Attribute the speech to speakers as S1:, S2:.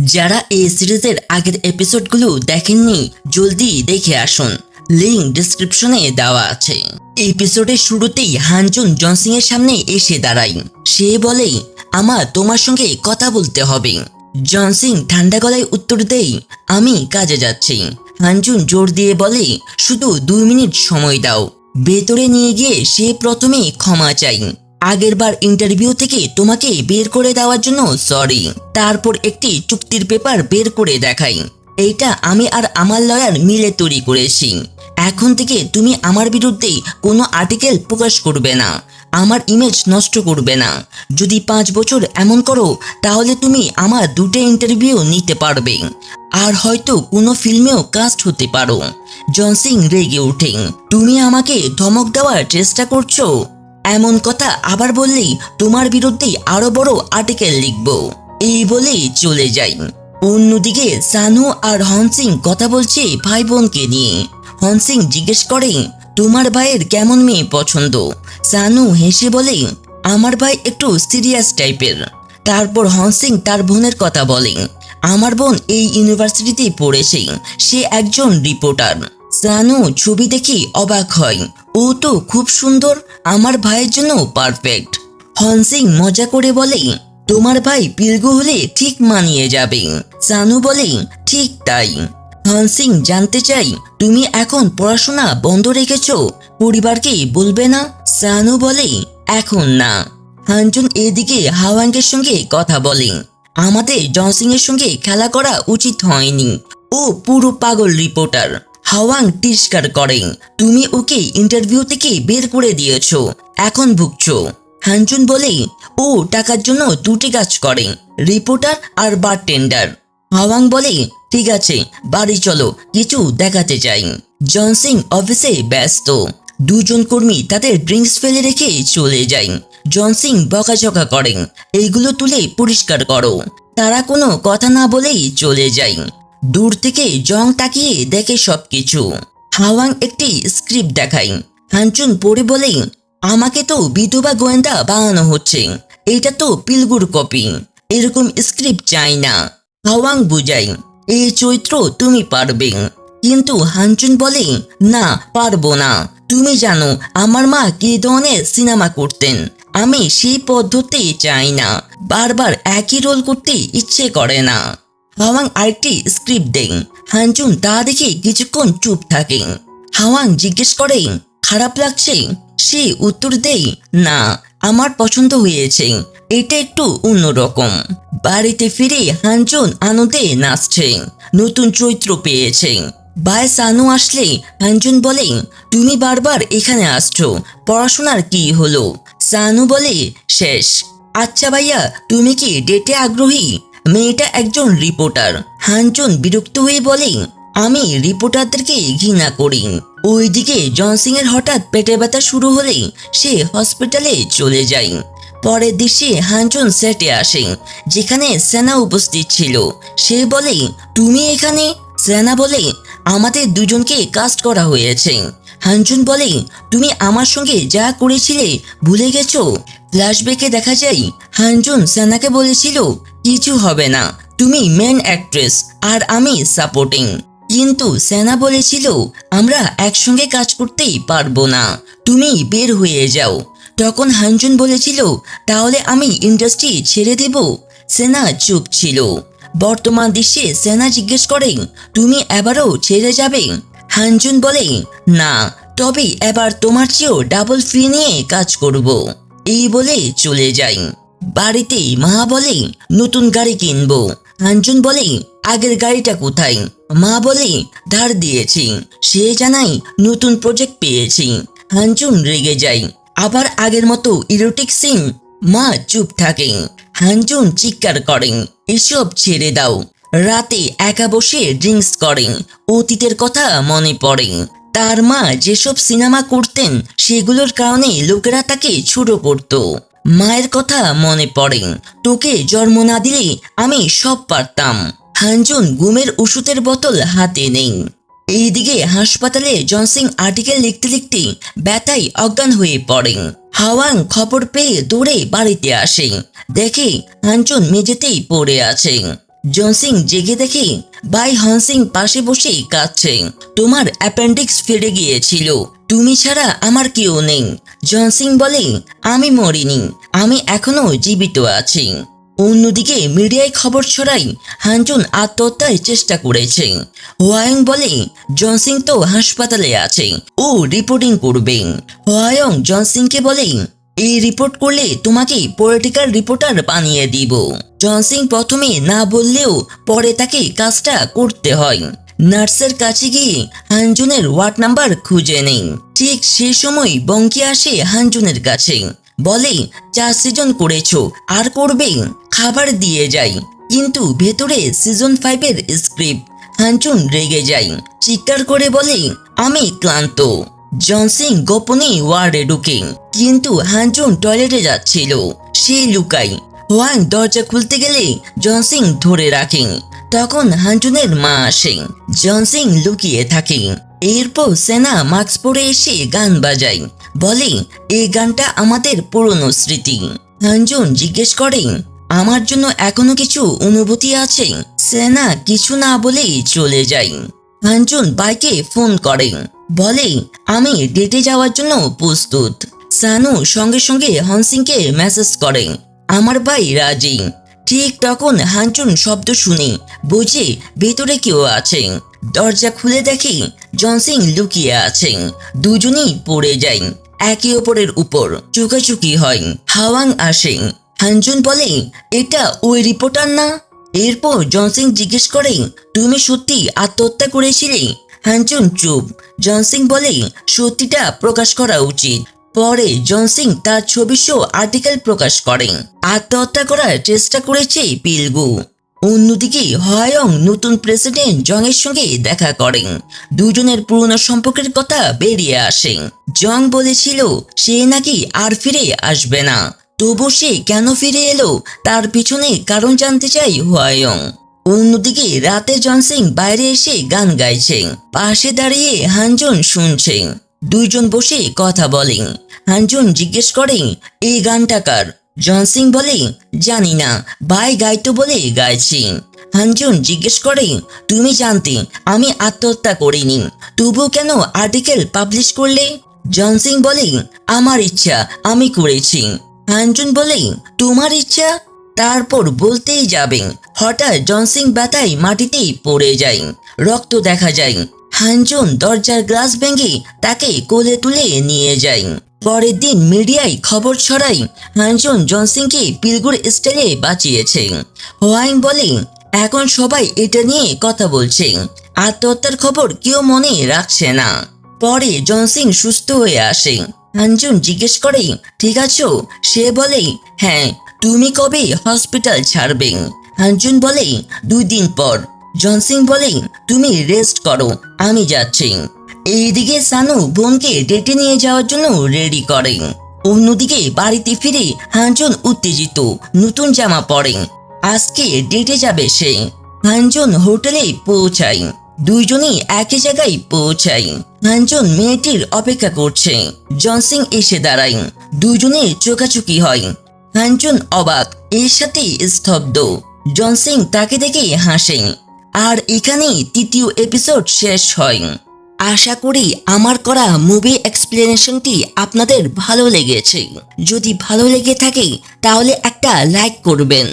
S1: যারা এই সিরিজের আগের এপিসোডগুলো দেখেননি, জলদি দেখে আসুন। লিঙ্ক ডিসক্রিপশনে দেওয়া আছে। এপিসোডের শুরুতেই হানজুন জনসিং এর সামনে এসে দাঁড়ায় সে বলে আমার তোমার সঙ্গে কথা বলতে হবে। জনসিং ঠান্ডা গলায় উত্তর দেই আমি কাজে যাচ্ছি। হানজুন জোর দিয়ে বলে, শুধু দুই মিনিট সময় দাও। ভেতরে নিয়ে গিয়ে সে প্রথমে ক্ষমা চাই। আগেরবার ইন্টারভিউ থেকে তোমাকে বের করে দেওয়ার জন্য সরি তারপর একটি চুক্তির পেপার বের করে দেখাই। এইটা আমি আর আমার লয়ার মিলে তৈরি করেছি। এখন থেকে তুমি আমার বিরুদ্ধে কোনো আর্টিকেল প্রকাশ করবে না। আমার ইমেজ নষ্ট করবে না। যদি পাঁচ বছর এমন করো, তাহলে তুমি আমার দুটো ইন্টারভিউ নিতে পারবে। আর হয়তো কোনো ফিল্মেও কাস্ট হতে পারো। জনসিং রেগে ওঠে। তুমি আমাকে ধমক দেওয়ার চেষ্টা করছ? এমন কথা আবার বললেই তোমার বিরুদ্ধে আরও বড় আর্টিকেল লিখব। এই বলে চলে যাই। অন্যদিকে সানু আর হনসিং কথা বলছে ভাই বোনকে নিয়ে। হনসিং জিজ্ঞেস করে, তোমার ভাইয়ের কেমন মেয়ে পছন্দ? সানু হেসে বলে, আমার ভাই একটু সিরিয়াস টাইপের। তারপর হনসিং তার বোনের কথা বলে, আমার বোন এই ইউনিভার্সিটিতে পড়েছে, সে একজন রিপোর্টার। সানু ছবি দেখে অবাক হয়, ও তো খুব সুন্দর আমার ভাইয়ের জন্য পারফেক্ট হনসিং মজা করে বলে, তোমার ভাই পিলগু হলে ঠিক মানিয়ে যাবে। সানু বলে, ঠিক তাই। হনসিং জানতে চাই তুমি এখন পড়াশোনা বন্ধ রেখেছ, পরিবারকে বলবে না? সানু বলে, এখন না। হানজুন এদিকে হাওয়াঙ্গের সঙ্গে কথা বলে, আমাদের জনসিং এর সঙ্গে খেলা করা উচিত হয়নি। ও পুরো পাগল রিপোর্টার হাওয়াং তিরস্কার করে তুমি ওকে ইন্টারভিউ থেকে বের করে দিয়েছ। এখন ভুগছো। হানজুন বলে, ও টাকার জন্য দুটি কাজ করে রিপোর্টার আর বারটেন্ডার হাওয়াং বলে, ঠিক আছে, বাড়ি চলো, কিছু দেখাতে চাই। জনসিং অফিসে ব্যস্ত। দুজন কর্মী তাদের ড্রিঙ্কস ফেলে রেখে চলে যায়। জনসিং বকাঝকা করেন, এইগুলো তুলে পরিষ্কার করো। তারা কোনো কথা না বলেই চলে যায়। দূর থেকে জং তাকিয়ে দেখে সবকিছু। হাওয়াং একটি স্ক্রিপ্ট দেখায়। হানচুন পড়ে বলে, আমাকে তো বিধবা গোয়েন্দা বানানো হচ্ছে। এটা তো পিলগুর কপি। এরকম স্ক্রিপ্ট চাই না। হাওয়াং বুঝাই এই চরিত্র তুমি পারবে। কিন্তু হানচুন বলে, না, পারব না। তুমি জানো, আমার মা কি ধরনের সিনেমা করতেন। আমি সেই পদ্ধতি চাই না। বারবার একই রোল করতে ইচ্ছে করে না। হাওয়াং আরেকটি স্ক্রিপ্ট দেন হানচুন তা দেখে কিছুক্ষণ চুপ থাকে। হাওয়াং জিজ্ঞেস করে, খারাপ লাগছে? সে উত্তর দেই, না, আমার পছন্দ হয়েছে। এটা একটু অন্যরকম বাড়িতে ফিরে হানচুন আনন্দে নাচছে, নতুন চরিত্র পেয়েছে। বায় সানু আসলে হানচুন বলে, তুমি বারবার এখানে আসছো, পড়াশোনার কি হলো? সানু বলে, শেষ। আচ্ছা ভাইয়া, তুমি কি ডেটে আগ্রহী? মেয়েটা একজন রিপোর্টার। হানচুন বিরক্ত হয়ে বলে, আমি রিপোর্টারদেরকে ঘৃণা করি। ওইদিকে জনসিং এর হঠাৎ পেটে ব্যথা শুরু হলে সে হসপিটালে চলে যায়। পরের দৃশ্যে হানচুন সেটে আসে, যেখানে সেনা উপস্থিত ছিল। সে বলে, তুমি এখানে? সেনা বলে, আমাদের দুজনকে কাস্ট করা হয়েছে। হানচুন বলে, তুমি আমার সঙ্গে যা করেছিলে ভুলে গেছো? ফ্ল্যাশব্যাকে দেখা যায় হানজুন সেনাকে বলেছিল কিছু হবে না। তুমি মেন অ্যাক্ট্রেস আর আমি সাপোর্টিং কিন্তু সেনা বলেছিল, আমরা একসঙ্গে কাজ করতেই পারব না। তুমি বের হয়ে যাও। তখন হানজুন বলেছিল, তাহলে আমি ইন্ডাস্ট্রি ছেড়ে দেব। সেনা চুপ ছিল। বর্তমান দৃশ্যে সেনা জিজ্ঞেস করে, তুমি এবারও ছেড়ে যাবে? হানজুন বলে, না, তবে এবার তোমার চেয়েও ডাবল ফি নিয়ে কাজ করব। এই বলে চলে যাই। বাড়িতে মা বলে, নতুন গাড়ি কিনবো। হানজুন বলে, আগের গাড়িটা কোথায়? মা বলে, ধার দিয়েছি। সে জানাই নতুন প্রজেক্ট পেয়েছি। হানজুন রেগে যায়। আবার আগের মতো ইরোটিক সিন মা চুপ থাকে। হানজুন চিৎকার করেন এসব ছেড়ে দাও। রাতে একা বসে ড্রিঙ্কস করেন অতীতের কথা মনে পড়ে। তার মা যেসব সিনেমা করতেন, সেগুলোর কারণে লোকেরা তাকে ছোট করত। মায়ের কথা মনে পড়ে। তোকে জন্ম না দিলে আমি সব পারতাম। হানজুন গুমের ওষুধের বোতল হাতে নেই। এইদিকে হাসপাতালে জনসিং আর্টিকেল লিখতে লিখতে ব্যথায় অজ্ঞান হয়ে পড়েন হাওয়াং খবর পেয়ে দৌড়ে বাড়িতে আসে। দেখে হানচুন মেঝেতেই পড়ে আছে। জনসিং জেগে দেখে বাই হনসিং পাশে বসে কাঁদছে। তোমার অ্যাপেন্ডিক্স ফেটে গিয়েছিল। তুমি ছাড়া আমার কেউ নেই। জনসিং বলে, আমি মরিনি, আমি এখনও জীবিত আছি। অন্যদিকে মিডিয়ায় খবর ছড়াই হানজুন আত্মহত্যার চেষ্টা করেছে। হোয়ায়ং বলে জনসিং তো হাসপাতালে আছে ও রিপোর্টিং করবে। হোয়ায়ং জনসিংকে বলে, এই রিপোর্ট করলে তোমাকে পলিটিক্যাল রিপোর্টার বানিয়ে দিব। জনসিং প্রথমে না বললেও পরে তাকে কাজটা করতে হয়। নার্সের কাছে গিয়ে হানজুনের ওয়ার্ড নাম্বার খুঁজে নেই। ঠিক সে সময় বঙ্কি আসে হানজুনের কাছে। বলে, চা সিজন করেছ, আর করবে? খাবার দিয়ে যাই। কিন্তু ভেতরে সিজন ফাইভের স্ক্রিপ্ট। হানচুন রেগে যায়। চিৎকার করে বলে, আমি ক্লান্ত। জনসিং গোপনে ওয়ার্ডে ঢুকে। কিন্তু হানচুন টয়লেটে যাচ্ছিল। সে লুকাই হোয়াং দরজা খুলতে গেলে জনসিং ধরে রাখে। তখন হানচুনের মা আসে জনসিং লুকিয়ে থাকে এরপর সেনা মাস্ক পরে এসে গান বাজায়। বলে এই গানটা আমাদের পুরনো স্মৃতি। হানজুন জিজ্ঞেস করেন, আমার জন্য এখনও কিছু অনুভূতি আছে? সেনা কিছু না বলেই চলে যায়। হাঞ্জুন বাইকে ফোন করে, বলে, আমি ডেটে যাওয়ার জন্য প্রস্তুত। সানু সঙ্গে সঙ্গে হনসিংকে মেসেজ করে, আমার ভাই রাজি। ঠিক তখন হানচুন শব্দ শুনে। বুঝে ভেতরে কেউ আছে দরজা খুলে দেখে জনসিং লুকিয়ে আছে দুজনেই পড়ে যায় একে অপরের উপর চুকাচুকি হয়। হাওয়াং আসে হানজুন বলে, এটা ওই রিপোর্টার না? এরপর জনসিং জিজ্ঞেস করে, তুমি সত্যি আত্মহত্যা করেছিলে? হানচুন চুপ। জনসিং বলে, সত্যিটা প্রকাশ করা উচিত। পরে জনসিং তার ছবি শো আর্টিকেল প্রকাশ করেন। আত্মহত্যা করার চেষ্টা করেছে পিলগু। অন্যদিকে হয়ং নতুন প্রেসিডেন্ট জংয়ের সঙ্গে দেখা করেন। দুজনের পুরনো সম্পর্কের কথা বেরিয়ে আসে। জং বলেছিল, সে নাকি আর ফিরে আসবে না। তবু সে কেন ফিরে এলো, তার পিছনে কারণ জানতে চাই হুয়ায়ং অন্যদিকে রাতে জনসিং বাইরে এসে গান গাইছে পাশে দাঁড়িয়ে হানজন শুনছে দুইজন বসে কথা বলেন হানজন জিজ্ঞেস করে, এই গানটা কার? জনসিং বলে, জানি না, ভাই গাইতো বলে গাইছি। হানজন জিজ্ঞেস করে, তুমি জানতে, আমি আত্মহত্যা করিনি তবু কেন আর্টিকেল পাবলিশ করলে? জনসিং বলে, আমার ইচ্ছা, আমি করেছি। হানজুন বলে, তোমার ইচ্ছা? তারপর বলতেই যাবে। হঠাৎ জনসিং ব্যথায় মাটিতেই পড়ে যায়। রক্ত দেখা যায়। হানজুন দরজার গ্লাস ভেঙে তাকে কোলে তুলে নিয়ে যায়। পরের দিন মিডিয়ায় খবর ছড়াই হানজুন জনসিংকে পিলগুর স্টাইলে বাঁচিয়েছে। হোয়াইং বলে, এখন সবাই এটা নিয়ে কথা বলছে। আত্মহত্যার খবর কেউ মনে রাখছে না। পরে জনসিং সুস্থ হয়ে আসে। হানজুন জিজ্ঞেস করে, ঠিক আছো? সে বলে হ্যাঁ তুমি কবে হসপিটাল ছাড়বে? হানজুন বলে, দুই দিন পর। জনসিং বলে, তুমি রেস্ট করো, আমি যাচ্ছি। এইদিকে সানু বোনকে ডেটে নিয়ে যাওয়ার জন্য রেডি করে। অন্যদিকে বাড়িতে ফিরে হানজুন উত্তেজিত, নতুন জামা পরে। আজকে ডেটে যাবে সে। হানজুন হোটেলে পৌঁছায়। দুইজনই একই জায়গায় পৌঁছায়। হানজন মেয়েটির অপেক্ষা করছে। জনসিং এসে দাঁড়ায়। দুজনে চোকাচুকি হয়। হানজন অবাক, এর সাথে স্তব্ধ। জনসিং তাকে দেখে হাসে। আর এখানেই তৃতীয় এপিসোড শেষ হয়। আশা করি আমার করা মুভি এক্সপ্লেনেশনটি আপনাদের ভালো লেগেছে। যদি ভালো লেগে থাকে, তাহলে একটা লাইক করবেন।